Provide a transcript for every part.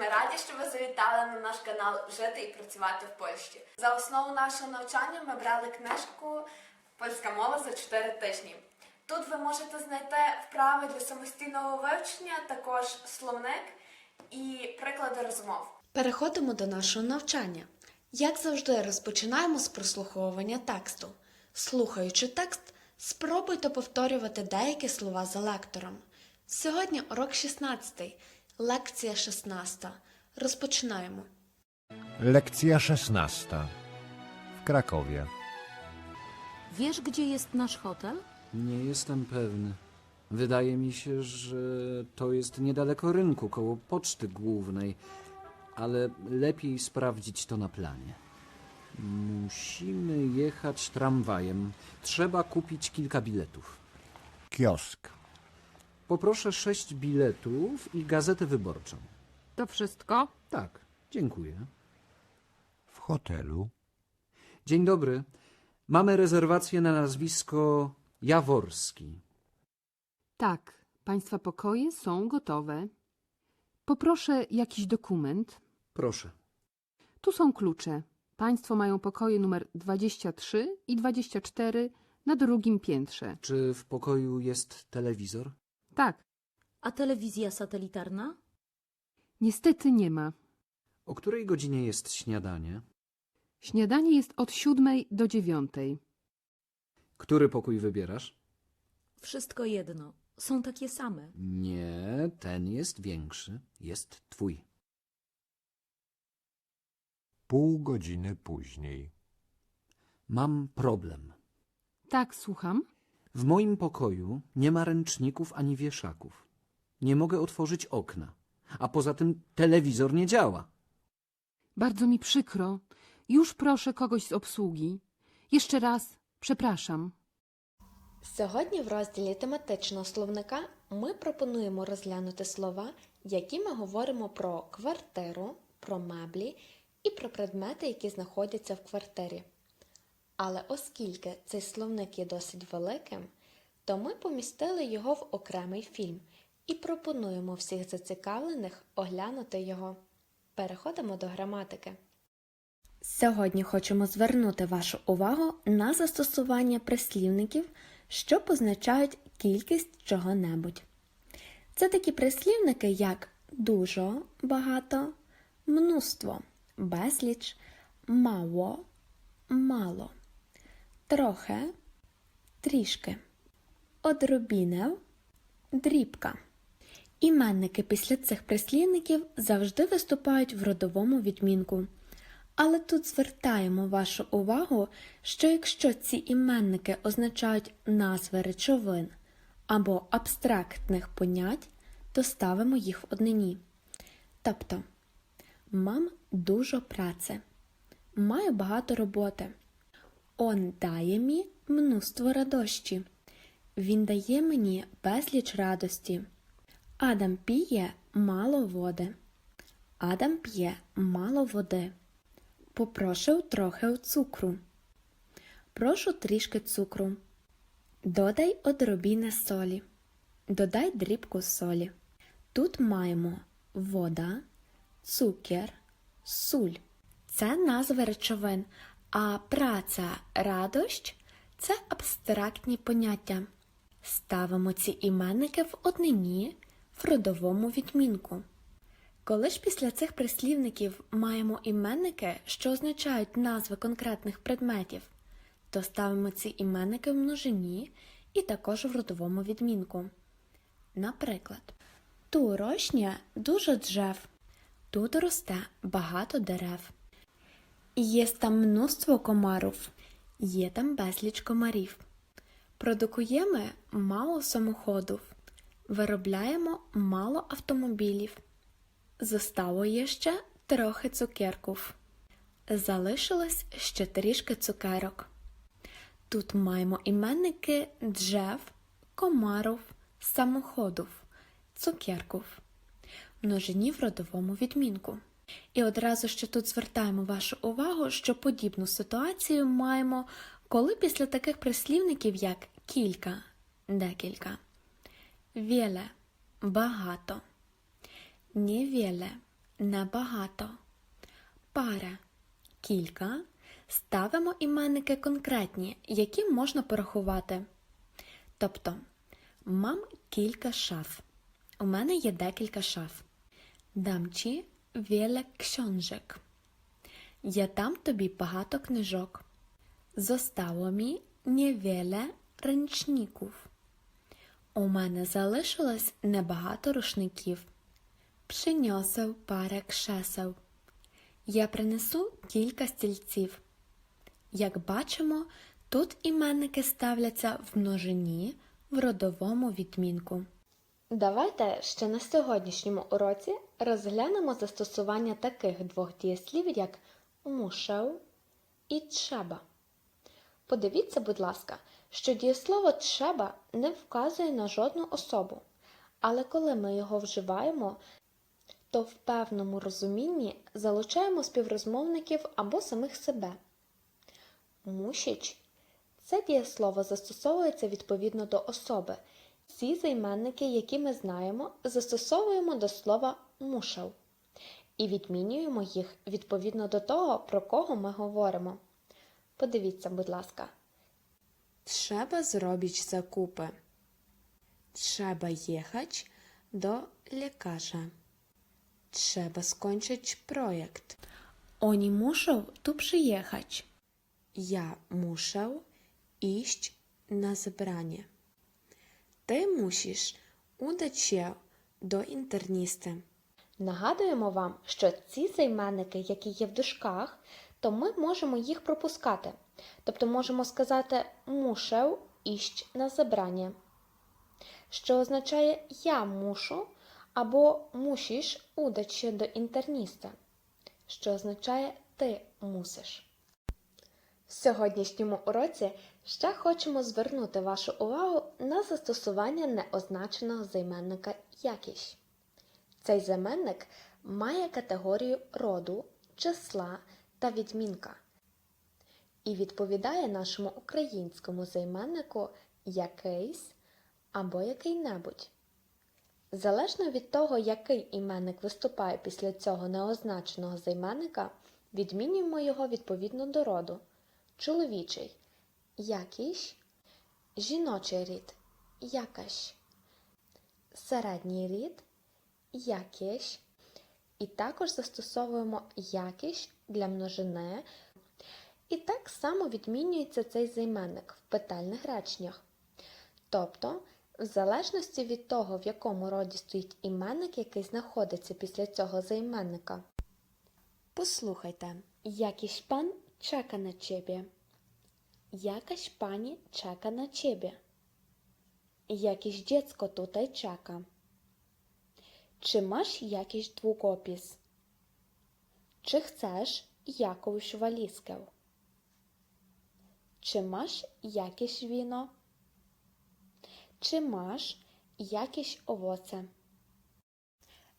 Ми раді, що ви завітали на наш канал Жити і працювати в Польщі. За основу нашого навчання ми брали книжку Польська мова за 4 тижні. Тут ви можете знайти вправи для самостійного вивчення, також словник і приклади розмов. Переходимо до нашого навчання. Як завжди, розпочинаємо з прослуховування тексту. Слухаючи текст, спробуйте повторювати деякі слова за лектором. Сьогодні урок 16, Lekcja 16. Rozpoczynajmy. Lekcja 16. W Krakowie. Wiesz, gdzie jest nasz hotel? Nie jestem pewny. Wydaje mi się, że to jest niedaleko rynku, koło poczty głównej, ale lepiej sprawdzić to na planie. Musimy jechać tramwajem. Trzeba kupić kilka biletów. Kiosk. Poproszę sześć biletów i gazetę wyborczą. To wszystko? Tak, dziękuję. W hotelu. Dzień dobry. Mamy rezerwację na nazwisko Jaworski. Tak, Państwa pokoje są gotowe. Poproszę jakiś dokument. Proszę. Tu są klucze. Państwo mają pokoje numer 23 i 24 na drugim piętrze. Czy w pokoju jest telewizor? Tak, A telewizja satelitarna? niestety nie ma. O której godzinie jest śniadanie? Śniadanie jest od 7 do 9. Który pokój wybierasz? Wszystko jedno. Są takie same. Nie, ten jest większy. Jest twój. Pół godziny później. Mam problem. Tak, słucham. W moim pokoju nie ma ręczników ani wieszaków. Nie mogę otworzyć okna. A poza tym telewizor nie działa. Bardzo mi przykro. Już proszę kogoś z obsługi. Jeszcze raz, przepraszam. Сьогодні в розділі тематичного словника ми пропонуємо розглянути слова, які ми говоримо про квартиру, про меблі і про предмети, які знаходяться в квартирі. Але оскільки цей словник є досить великим, то ми помістили його в окремий фільм і пропонуємо всіх зацікавлених оглянути його. Переходимо до граматики. Сьогодні хочемо звернути вашу увагу на застосування прислівників, що позначають кількість чого-небудь. Це такі прислівники, як дуже багато, мнуство, безліч, мало, мало, трохи, трішки, одробінев, дрібка. Іменники після цих прислівників завжди виступають в родовому відмінку. Але тут звертаємо вашу увагу, що якщо ці іменники означають назви речовин або абстрактних понять, то ставимо їх в однині. Тобто, мам дуже праці, маю багато роботи. Он дає мені мнуство радощі. Він дає мені безліч радості. Адам п'є мало води. Адам п'є мало води. Попрошу трохи цукру. Прошу трішки цукру. Додай одробіне солі. Додай дрібку солі. Тут маємо вода, цукер, суль. Це назви речовин, а праця радощ це абстрактні поняття. Ставимо ці іменники в однині в родовому відмінку. Коли ж після цих прислівників маємо іменники, що означають назви конкретних предметів, то ставимо ці іменники в множині і також в родовому відмінку. Наприклад, ту рощня дуже джев, тут росте багато дерев. Є там множство комарів, є там безліч комарів. Продукуємо мало самоходів, виробляємо мало автомобілів. Зостало є ще трохи цукерків. Залишилось ще трішки цукерок. Тут маємо іменники джев, комаров, самоходів, цукерків, множині в родовому відмінку. І одразу ще тут звертаємо вашу увагу, що подібну ситуацію маємо, коли після таких прислівників, як кілька, декілька, віле, багато, невіле, небагато. Пара кілька. Ставимо іменники конкретні, які можна порахувати. Тобто, мам кілька шаф. У мене є декілька шаф. Дам ci wiele książek. Я дам тобі багато книжок. Zostało mi niewiele ręczników. У мене залишилось небагато рушників. Przyniosę parę krzeseł. Я принесу кілька стільців. Як бачимо, тут іменники ставляться в множині в родовому відмінку. Давайте ще на сьогоднішньому уроці розглянемо застосування таких двох дієслів, як muszę і trzeba. Подивіться, будь ласка, що дієслово треба не вказує на жодну особу, але коли ми його вживаємо, то в певному розумінні залучаємо співрозмовників або самих себе. Мусіч це дієслово застосовується відповідно до особи. Ці займенники, які ми знаємо, застосовуємо до слова мушав і відмінюємо їх відповідно до того, про кого ми говоримо. Подивіться, будь ласка. Trzeba zrobić zakupy. Trzeba jechać do lekarza. Trzeba skończyć projekt. Oni muszą tu przyjechać. Ja muszę iść na zebranie. Ти мусиш się до інтерністи. Нагадуємо вам, що ці займенники, які є в дужках, то ми можемо їх пропускати. Тобто можемо сказати муszę iść на забрання, що означає я мушу або мусиш się до інтерніста, що означає ти мусиш. В сьогоднішньому уроці ще хочемо звернути вашу увагу на застосування неозначеного займенника якісь. Цей займенник має категорію роду, числа та відмінка і відповідає нашому українському займеннику якийсь або який-небудь. Залежно від того, який іменник виступає після цього неозначеного займенника, відмінюємо його відповідно до роду. Чоловічий якийсь, жіночий рід якась, середній рід якесь. І також застосовуємо якісь для множини. І так само відмінюється цей займенник в питальних реченнях. Тобто, в залежності від того, в якому роді стоїть іменник, який знаходиться після цього займенника. Послухайте, якийсь пан чека на ciebie. Jakaś pani czeka na ciebie. Jakieś dziecko tutaj czeka. Czy masz jakiś długopis? Czy chcesz jakąś walizkę? Czy masz jakieś wino? Чи маєш якісь овоце?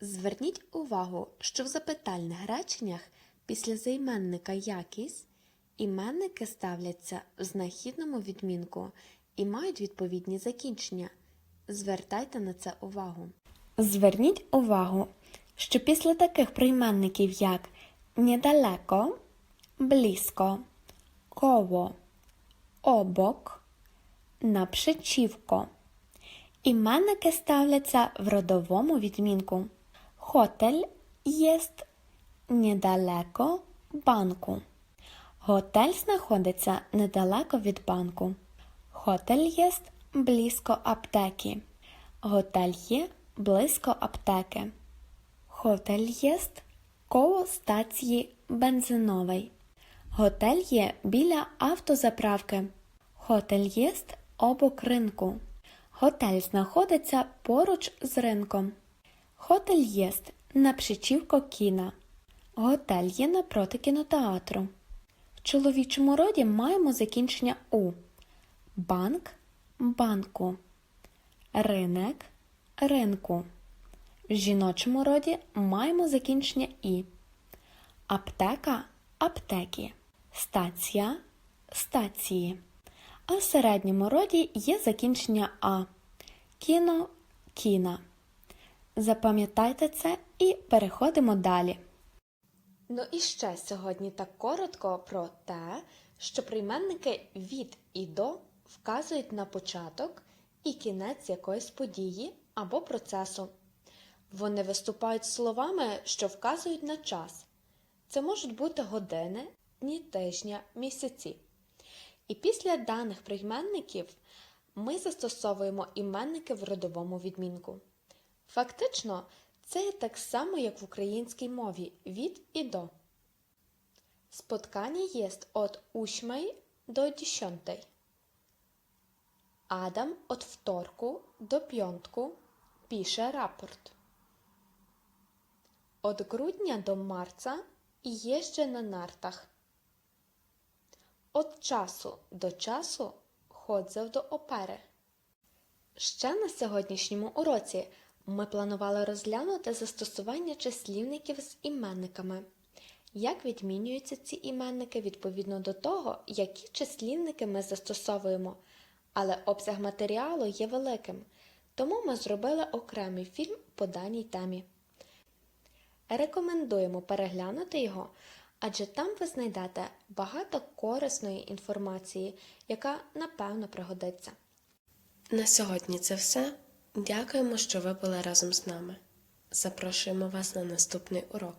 Зверніть увагу, що в запитальних реченнях після займенника якісь іменники ставляться в знахідному відмінку і мають відповідні закінчення. Звертайте на це увагу. Зверніть увагу, що після таких прийменників як недалеко, близько, коло, обок, напричівко. Іменники ставляться в родовому відмінку. Хотель єст недалеко банку. Готель знаходиться недалеко від банку. Хотель єст близько аптеки. Готель є близько аптеки. Хотель єст коло стації бензинової. Готель є біля автозаправки. Готель єст обок ринку. Готель знаходиться поруч з ринком. Готель єст напричівко кіна. Готель є напроти кінотеатру. В чоловічому роді маємо закінчення у банк банку, ринок ринку. В жіночому роді маємо закінчення і аптека аптеки, стація стації. А в середньому роді є закінчення А. Кіно кіна. Запам'ятайте це І переходимо далі. Ну і ще сьогодні так коротко про те, що прийменники від і до вказують на початок і кінець якоїсь події або процесу. Вони виступають словами, що вказують на час. Це можуть бути години, дні тижня, місяці. І після даних прийменників ми застосовуємо іменники в родовому відмінку. Фактично, це так само, як в українській мові від і до. Spotkanie jest od ósmej do dziesiątej. Adam od wtorku do piątku pisze raport. Od grudnia do marca jeżdżę na nartach. Od czasu до часу ходжу до опери. Ще на сьогоднішньому уроці ми планували розглянути застосування числівників з іменниками. Як відмінюються ці іменники відповідно до того, які числівники ми застосовуємо, але обсяг матеріалу є великим, тому ми зробили окремий фільм по даній темі. Рекомендуємо переглянути його, адже там ви знайдете багато корисної інформації, яка напевно пригодиться. На сьогодні це все. Дякуємо, що ви були разом з нами. Запрошуємо вас на наступний урок.